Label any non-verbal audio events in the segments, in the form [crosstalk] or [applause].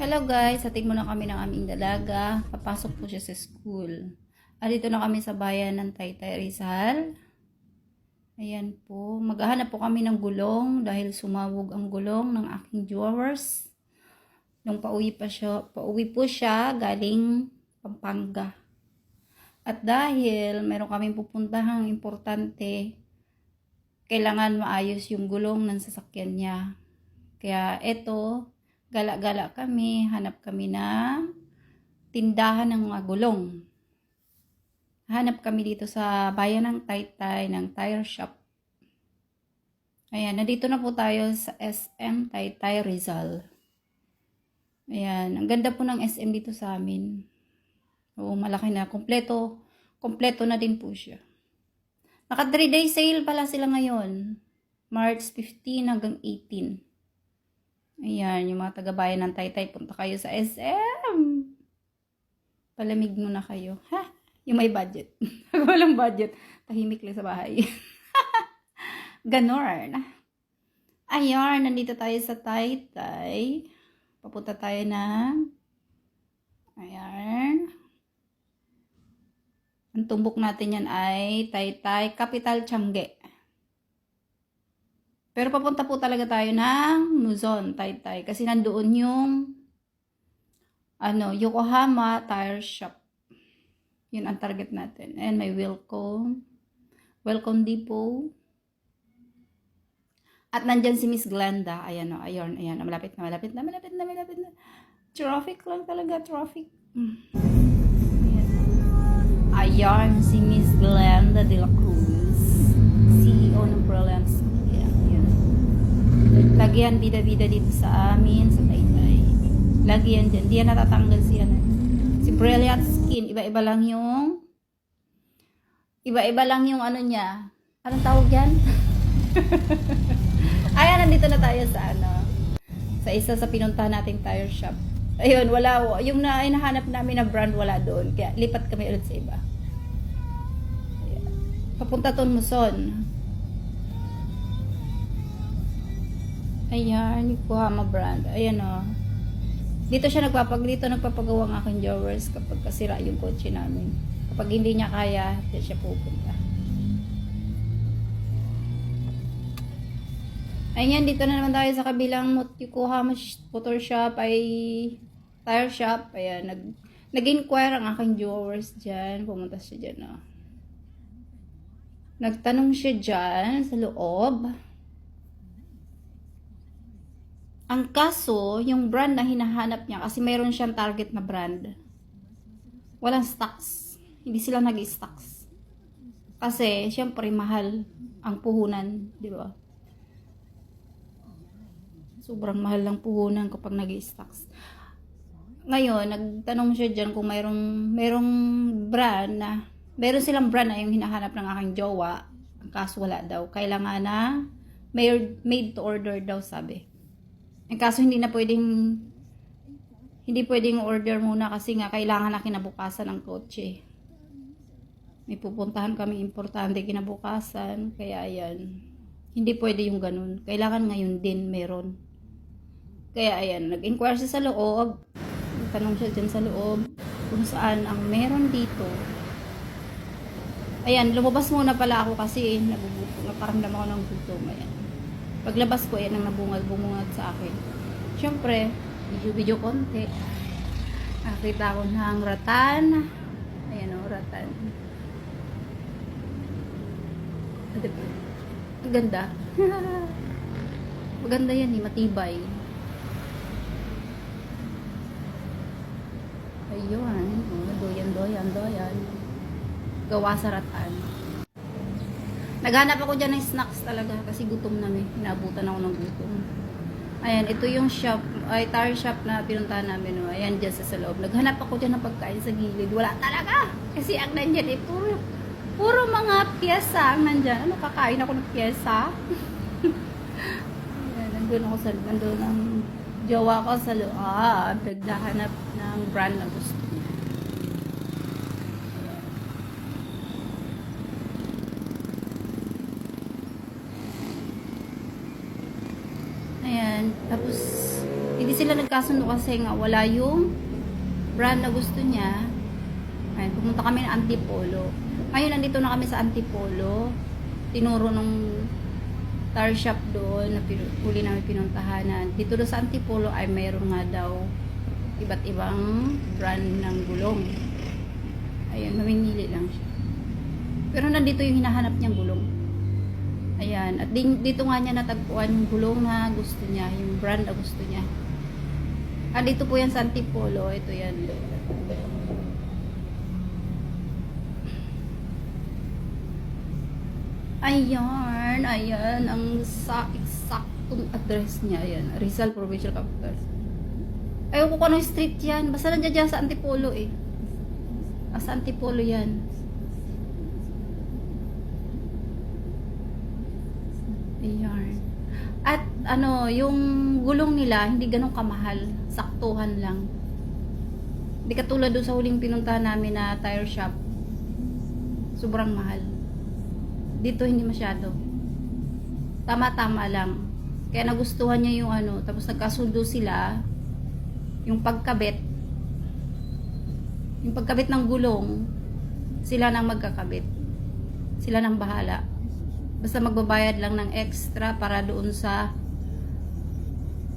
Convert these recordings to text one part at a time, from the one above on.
Hello guys, hatid muna kami ng aming dalaga. Papasok po siya sa school. At dito na kami sa bayan ng Taytay Rizal. Ayan po. Maghahanap po kami ng gulong dahil sumawog ang gulong ng aking drawers. Nung pauwi pa siya, pauwi po siya galing Pampanga. At dahil meron kaming pupuntahang importante, kailangan maayos yung gulong ng sasakyan niya. Kaya eto, gala-gala kami, hanap kami ng tindahan ng mga gulong. Hanap kami dito sa bayan ng Taytay ng tire shop. Ayan, nandito na po tayo sa SM Taytay Rizal. Ayan, ang ganda po ng SM dito sa amin. Oo, malaki na. Kompleto, kompleto na din po siya. Naka 3 day sale pala sila ngayon. March 15 hanggang 18. Ayan, yung mga taga-bayan ng Taytay, punta kayo sa SM. Palamig muna kayo. Ha? Yung may budget. [laughs] Pag walang budget, tahimik lang sa bahay. [laughs] Ganon. Ayan, nandito tayo sa Taytay. Papunta tayo ng... Ayan. Ang tumbok natin yan ay Taytay Capital Changge. Pero papunta po talaga tayo ng Luzon, Taytay. Kasi nandoon yung ano, Yokohama Tire Shop. Yun ang target natin. And may welcome. Welcome Depot. At nandyan si Miss Glenda. Ayan o, ayun, ayan. Malapit na, malapit na, malapit na, malapit na. Traffic lang talaga, traffic. Ayan. Ayan, si Miss Glenda de la Cruz. CEO ng Brilliance. Lagi yan bida-bida dito sa amin, sa Taytay. Lagi yan dyan. Di yan natatanggal si ano. Si Brilliant Skin. Iba-iba lang yung iba-iba lang yung ano niya. Anong tawag yan? [laughs] Ayan, nandito na tayo sa ano. Sa isa sa pinuntahan nating tire shop. Ayun, wala. Yung na hinahanap namin na brand, wala doon. Kaya lipat kami ulit sa iba. Papunta to Muson. Ayan, Yokohama brand. Ayan o. Dito siya nagpapag, dito nagpapagawa ng aking drawers kapag kasira yung kotse namin. Kapag hindi niya kaya, dito siya pupunta. Ayan, dito na naman tayo sa kabilang Yokohama Motor Shop ay tire shop. Ayan, nag, nag-inquire ang aking drawers dyan. Pumunta siya dyan, oh. Nagtanong siya dyan sa loob. Ang kaso, yung brand na hinahanap niya, kasi mayroon siyang target na brand, walang stocks. Hindi sila nag-stocks. Kasi, syempre, mahal ang puhunan, di ba? Sobrang mahal lang puhunan kapag nag-stocks. Ngayon, nagtanong siya dyan kung mayroong, mayroong brand na, mayroon silang brand na yung hinahanap ng aking jowa. Ang kaso wala daw. Kailangan na made, made to order daw, sabi. Ang kaso hindi na pwedeng hindi pwedeng order muna kasi nga kailangan na kinabukasan ng kotse. May pupuntahan kami importante kinabukasan, kaya ayan. Hindi pwede yung ganun. Kailangan ngayon din meron. Kaya ayan, nag-inquire siya sa loob. Tanong siya dyan sa loob kung saan ang meron dito. Ayan, lumabas muna pala ako kasi nagugutom. Naparamdam ako ng gutom. Ayan. Paglabas ko, yan ang nabungad-bumungad sa akin. Siyempre, video-video konti. Nakita ko ng ratan. Ayan o, ratan. Ah? Ang ganda. [laughs] Maganda yan eh, matibay. Ayun. Oh, doyan, doyan, doyan. Gawa sa ratan. Naghanap ako dyan ng snacks talaga kasi gutom na may. Inabutan ako ng gutom. Ayan, ito yung shop, ay tire shop na pinuntahan namin. Oh. Ayan, dyan sa, sa loob. Naghanap ako dyan ng pagkain sa gilid. Wala talaga. Kasi ang nandyan, eh, puro, puro mga pyesa ang nandyan. Ano, kakain ako ng pyesa? [laughs] Ayan, nandun ako sa, nandun ang jowa ko sa loob. Ah, naghahanap ng brand na gusto nag nagkasundo kasi nga wala yung brand na gusto niya. Ayun, pumunta kami ng Antipolo. Ngayon, nandito na kami sa Antipolo. Tinuro nung tire shop doon na huli namin pinuntahan dito doon sa Antipolo ay mayroon nga daw iba't ibang brand ng gulong. Ayun, mamimili lang siya. Pero nandito yung hinahanap niyang gulong. Ayan. At dito nga niya natagpuan yung gulong na gusto niya. Yung brand na gusto niya. Ah, dito po yan sa Antipolo. Ito yan. Ayan. Ayan. Ang sa eksaktong address niya. Ayan. Rizal Provincial Capital. Ayoko ko anong street yan. Basta nandiyan dyan sa Antipolo eh. Ah, sa Antipolo yan. Ayan. Ano, yung gulong nila, hindi ganun kamahal. Saktuhan lang. Hindi katulad doon sa huling pinuntahan namin na tire shop. Sobrang mahal. Dito hindi masyado. Tama-tama lang. Kaya nagustuhan niya yung ano, tapos nagkasundo sila, yung pagkabit, yung pagkabit ng gulong, sila nang magkakabit. Sila nang bahala. Basta magbabayad lang ng extra para doon sa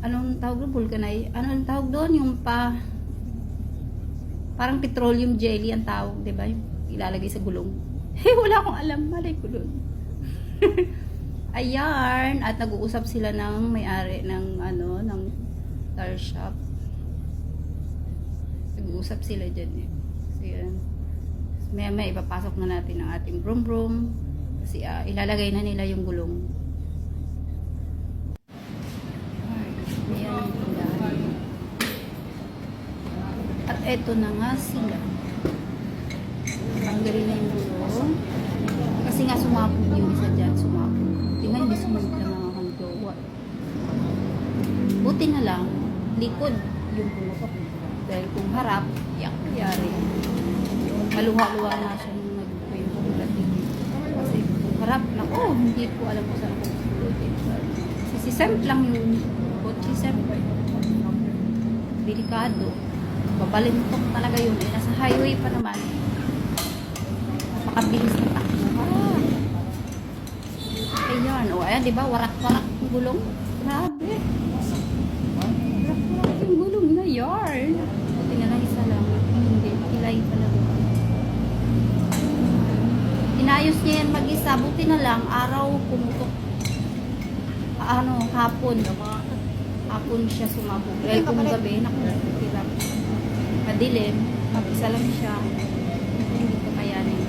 anong tawag doon? Vulcanite? Anong tawag doon? Yung pa parang petroleum jelly ang tawag, di ba? Ilalagay sa gulong. [laughs] Eh, wala akong alam. Malay ko doon. [laughs] Ayan. At nag-uusap sila ng may-ari ng ano, ng tire shop. Nag-uusap sila dyan eh. So, yan. Maya maya ipapasok na natin ang ating brum. Kasi ah, ilalagay na nila yung gulong. Ayan ang tindahan. Eto na nga sila. Tanggalin na yung gulong. Kasi nga sumapot yung isa dyan. Sumapot. Tingnan, hindi sumunod lang ang aking jowa. Buti na lang, likod yung pumutok. Dahil kung harap, yak, yari. Maluha-luha na siya nung nagbuka yung pumulating. Kasi kung harap, nako, hindi ko alam kung saan ako pupulutin. Kasi si Sam lang yung kotse, Sam. Delikado. Babalintok talaga yun. Eh, nasa highway pa naman. Napakabilis ng takbo. Ah. Ayan. O, ayan, di ba? Warak-warak yung gulong. Grabe. Warak-warak yung gulong na yarn. Buti na lang isa lang. Hindi. Kilay pala. Inayos niya yan mag-isa. Buti na lang. Araw pumutok. Ah, Ano, hapon. Hapon siya sumabog. Dahil kung gabi, naku, hirap. Madilim. Mag-isa lang siya. Hindi ko kayanin.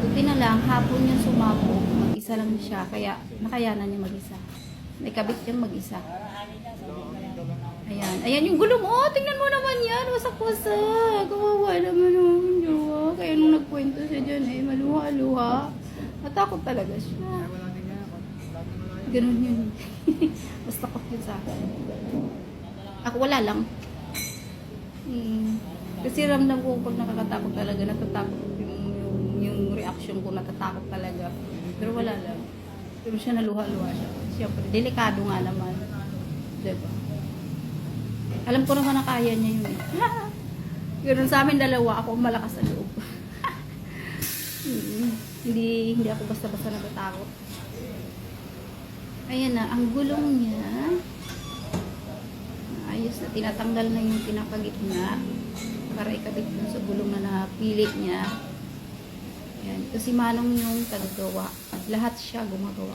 Buti na lang, hapon yung sumabog. Mag-isa lang siya. Kaya, nakayanan niya mag-isa. May kabit yung mag-isa. Ayan. Ayan yung gulong. Oh, tingnan mo naman yan. Wasak-wasak. Kawawa naman yung jowa. Kaya nung nagkwento siya dyan, eh, maluha-luha. Natakot talaga siya. Ganun yun. [laughs] Basta takot yun sa akin. Ako wala lang. Hmm. Kasi ramdam ko pag nakakatakot talaga, natatakot yung, yung, yung reaction ko, natatakot talaga. Pero wala lang. Pero siya naluha-luha siya. Siyempre, delikado nga naman. Diba? Alam ko naman na kaya niya yun. [laughs] Ganun sa amin dalawa, ako malakas sa loob. [laughs] Hmm. hindi hindi ako basta-basta natatakot. Ayan na, ang gulong niya. Tinatanggal na yung pinakagitna para ikabit dun sa gulong na napili niya. Ayan, ito si Manong yung tagagawa. Lahat siya gumagawa.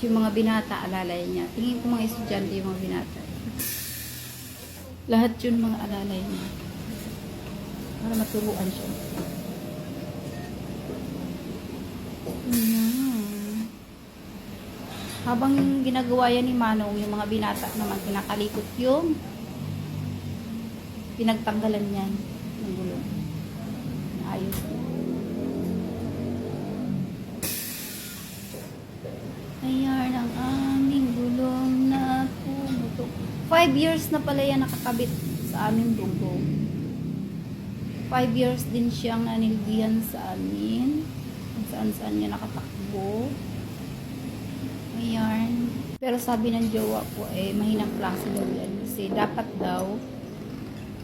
Tapos yung mga binata, alalay niya. Tingin ko mga estudyante yung mga binata. Lahat yun mga alalay niya. Para maturuan siya. Ayan. Habang ginagawa yan ni Manong, yung mga binata naman kinakalikot yung pinagtanggalan niyan ng gulong. Ayos. Ayan ang aming gulong na pumutok. Five years na pala yan nakakabit sa aming gulong. Five years din siyang nanilbihan sa amin. Kung saan saan niya nakatakbo. Ayan. Pero sabi ng jowa ko, eh, mahinang klase daw yan. Kasi dapat daw,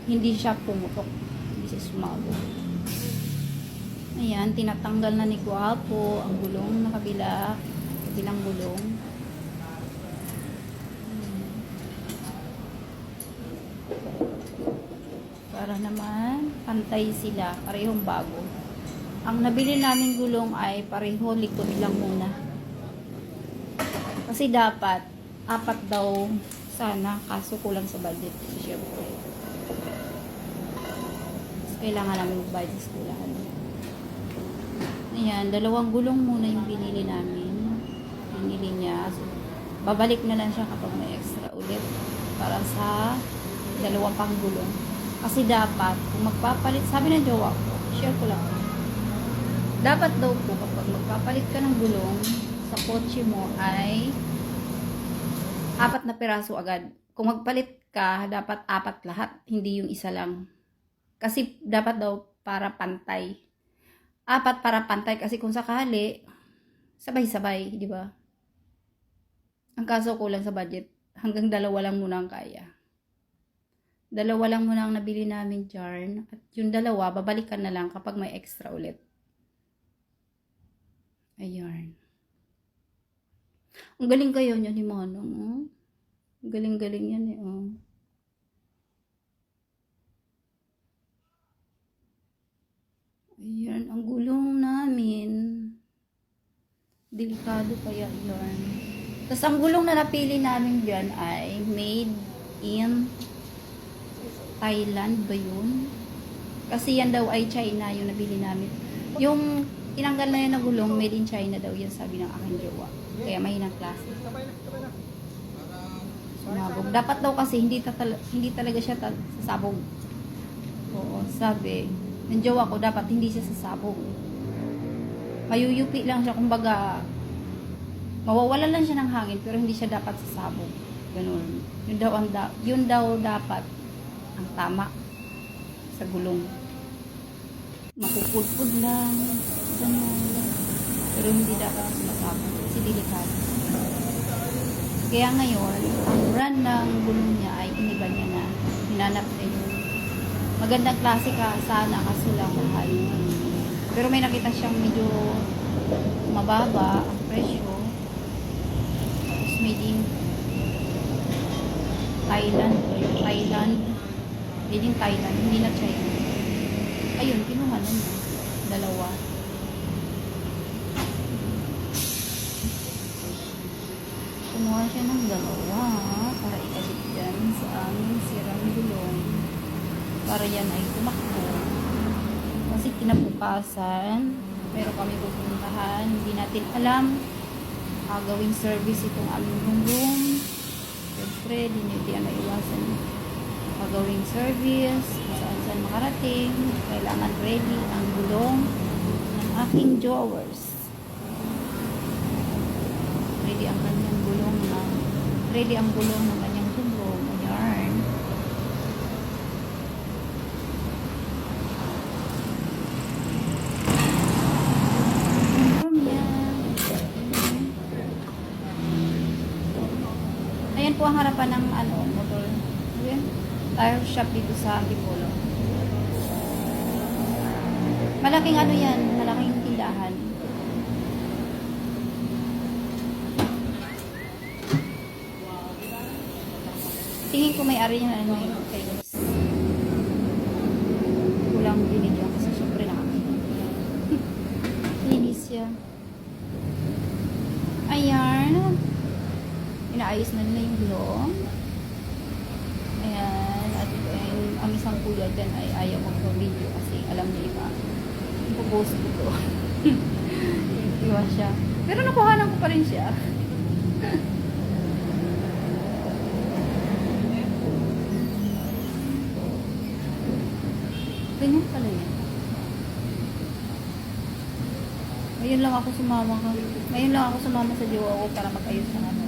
hindi siya pumutok. Hindi siya sumabog. Ayan, tinatanggal na ni Guapo ang gulong na kabila. Kabilang gulong. Para naman, pantay sila. Parehong bago. Ang nabili namin gulong ay pareho likod lang muna. Kasi dapat, apat daw sana, kaso kulang sa budget. Siyempre. Kailangan namin magbayad sa skulahan. Ayan, dalawang gulong muna yung binili namin. Binili niya. So, babalik na lang siya kapag may extra ulit para sa dalawang pang gulong. Kasi dapat, kung magpapalit, sabi ng jowa ko, share ko lang. Dapat daw po kapag magpapalit ka ng gulong sa kotse mo ay apat na piraso agad. Kung magpalit ka, dapat apat lahat, hindi yung isa lang. Kasi dapat daw para pantay. Apat para pantay kasi kung sakali, sabay-sabay, di ba? Ang kaso kulang sa budget, hanggang dalawa lang muna ang kaya. Dalawa lang muna ang nabili namin yarn. At yung dalawa, babalikan na lang kapag may extra ulit. Ayan. Ang galing kayo niya ni Manong, oh. Ang galing-galing yan eh, oh. Ayan, ang gulong namin. Delikado kaya yan. Tapos ang gulong na napili namin dyan ay made in Thailand ba yun? Kasi yan daw ay China yung nabili namin. Yung tinanggal na yun na gulong, made in China daw yan sabi ng aking jowa. Kaya mahinang klase. Sumabog. Dapat daw kasi hindi, tatal- hindi talaga siya ta- sasabog. Oo, sabi. Ng jowa ko, dapat hindi siya sasabog. Mayuyupi lang siya, kumbaga, mawawalan lang siya ng hangin, pero hindi siya dapat sasabog. Ganun. Yun daw, ang da- yun daw dapat ang tama sa gulong. Mapupudpud lang, ganun. Pero hindi dapat sumasabog kasi delikado. Kaya ngayon, ang brand ng gulong niya ay iniba niya na. Hinanap na yung magandang klase ka sana kaso lang mahal. Pero may nakita siyang medyo mababa ang presyo. Tapos made in Thailand. Thailand. Made in Thailand. Hindi na China. Ayun, kinuha na niya. Dalawa. Kumuha siya ng dalawa para ikabit dyan sa aming sirang gulong. Para yan ay tumakbo. Kasi kinabukasan, pero kami pupuntahan, hindi natin alam uh, gawing service itong aming gulong. Siyempre, di nyo di ang maiwasan gagawing service, kung saan saan makarating, kailangan ready ang gulong ng aking drawers. Ready ang ready ang gulong ng kanyang gulong na yarn. Ayan po ang harapan ng ano, motor. Ayan, tire shop dito sa Antipolo. Malaking ano yan, malaking tindahan. Tingin ko may ari niya ano yung famous. Kulang binigyan kasi syempre nakakita. Linis [laughs] siya. Ayan. Inaayos na nila yung gulong. Ayan. At and, ang isang kuya dyan ay ayaw magpa-video kasi alam niya iba. Ipopost ko to. [laughs] Iwa siya. Pero nakuhanan ko pa rin siya. [laughs] Ganyan pala yan. Ngayon lang ako sumama ka. Ngayon lang ako sumama sa jowa ko para mag-ayos ng ano.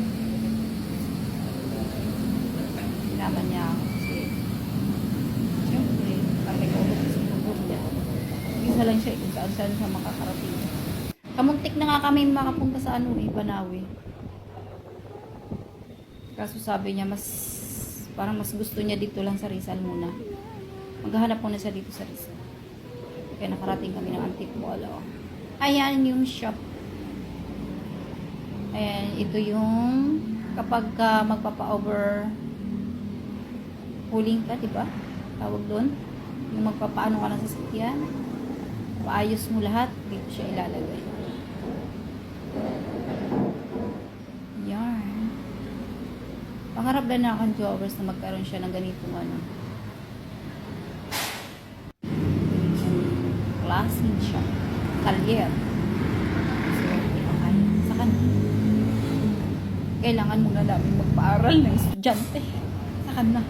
Sinaman niya ako kasi siyempre, kaulog sa pagod niya. Isa lang siya kung saan saan siya makakarating. Kamuntik na nga kami makapunta sa ano eh, Banawi. Kaso sabi niya, mas, parang mas gusto niya dito lang sa Rizal muna. Maghahanap muna siya dito sa Rizal. Kaya nakarating kami ng Antipolo. Ayan yung shop. Ayan, ito yung kapag ka magpapa-over huling ka, di ba? Tawag doon. Yung magpapaano ka ng sasakyan. Paayos mo lahat, dito siya ilalagay. Yarn. Pangarap na na akong jowers na magkaroon siya ng ganitong ano. Klaseng siya. Kalyer. Sa kanya. Kailangan muna namin magpaaral ng estudyante. Sa kanya.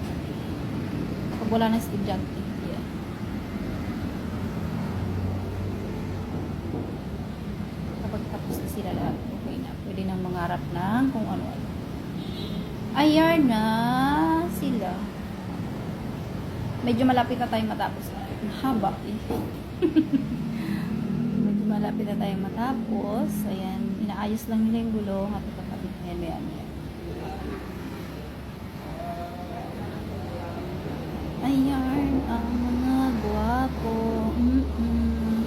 Pag wala na estudyante. Yeah. Kapag tapos na sila lahat, okay. Pwede nang mangarap ng kung ano-ano. Ayan na sila. Medyo malapit na tayong matapos. Ang Haba eh. [laughs] Malapit na tayong matapos. Ayan, inaayos lang nila yung gulong at itatapit na yan, yan, yan. Ayan, ang mga guwapo. Mm-mm.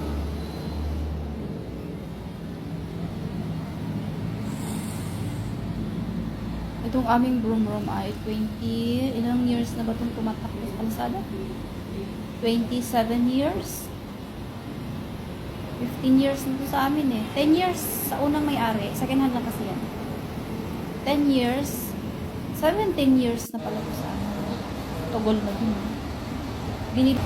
Itong aming broom room ay 20, ilang years na ba itong tumatakbo sa kalsada? 27 years? 15 years na sa amin eh. 10 years sa unang may-ari. Second hand lang kasi yan. 10 years. 17 years na pala to sa amin. Tugol na din. Binib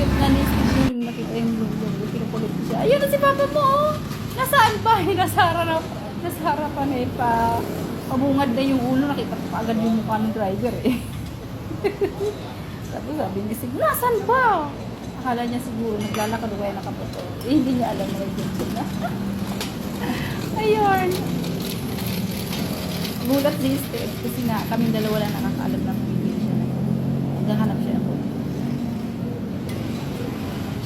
Cute na ni Steve yung nakita yung lulong. Yung kinukulit ko siya. Ayun na si Papa mo, oh! Nasaan ba? Nasa harap, nasa harapan eh pa. Pabungad na yung ulo. Nakita ko agad yung mukha ng driver eh. Tapos [laughs] sabi niya nasaan ba? Akala niya siguro naglalakad kaya nakaputo. Eh, hindi niya alam na yung [laughs] na. Ayun. Gulat si Steve kasi nga kaming dalawa lang nakakaalam ng video siya. Naghahanap siya ng puto.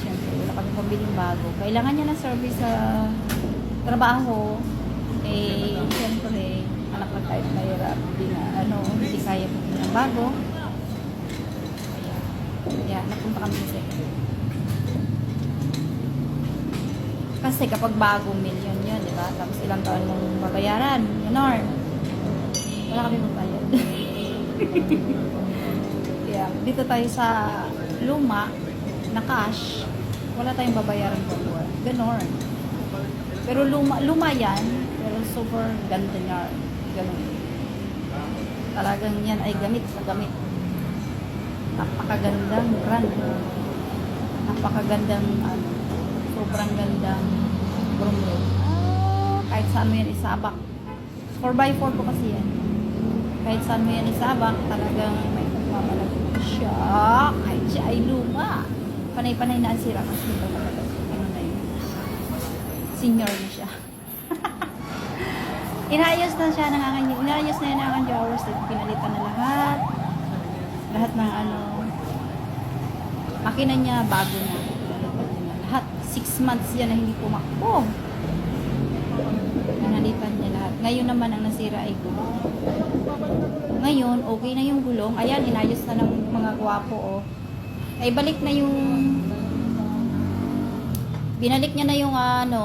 Siyempre, wala kami pambiling bago. Kailangan niya ng service sa trabaho. Eh, siyempre, lang tayo mahirap. Hindi na, ano, hindi kaya bumili ng bago. Kaya, kaya, napunta kami sa Kasi kapag bagong million yun, di ba? Tapos ilang taon mong babayaran, yun or, wala kami magbayad. [laughs] yeah, dito tayo sa luma, na cash, wala tayong babayaran po. Ganon. Pero luma, luma yan, pero super ganda niya. Ganon. Talagang yan ay gamit sa gamit. Napakagandang brand. Napakagandang, ano, sobrang gandang broom room. Ah, kahit saan mo yan isabak. 4x4 po kasi yan. Kahit saan mo yan isabak, talagang may pagmamalagot siya. Kahit siya ay luma. Panay-panay na ang sira kasi talaga. Ano na yun. Senior na. Inayos na siya ng aking, inayos na yan ng aking drawers. Pinalitan na lahat. Lahat ng ano, makina niya bago na. Lahat. Six months yan na hindi pumakbo. Pinalitan niya lahat. Ngayon naman ang nasira ay gulong. Ngayon, okay na yung gulong. Ayan, inayos na ng mga gwapo, oh. Ay, balik na yung... Binalik niya na yung ano...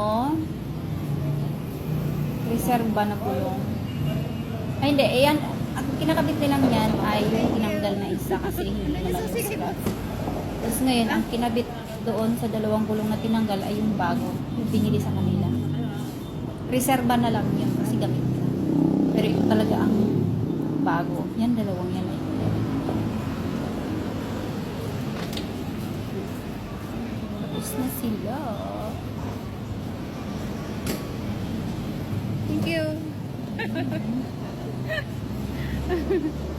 Reserva na gulong. Ay, hindi. Ayan, ang kinakabit nilang yan ay tinanggal na isa kasi hindi slot. Tapos ngayon, ang kinabit doon sa dalawang gulong na tinanggal ay yung bago. Yung binili sa kanila. Reserva na lang yun kasi gamit na. Pero ito talaga ang bago. Yan, dalawang yan. eh. Tapos na sila. You. [laughs] [laughs]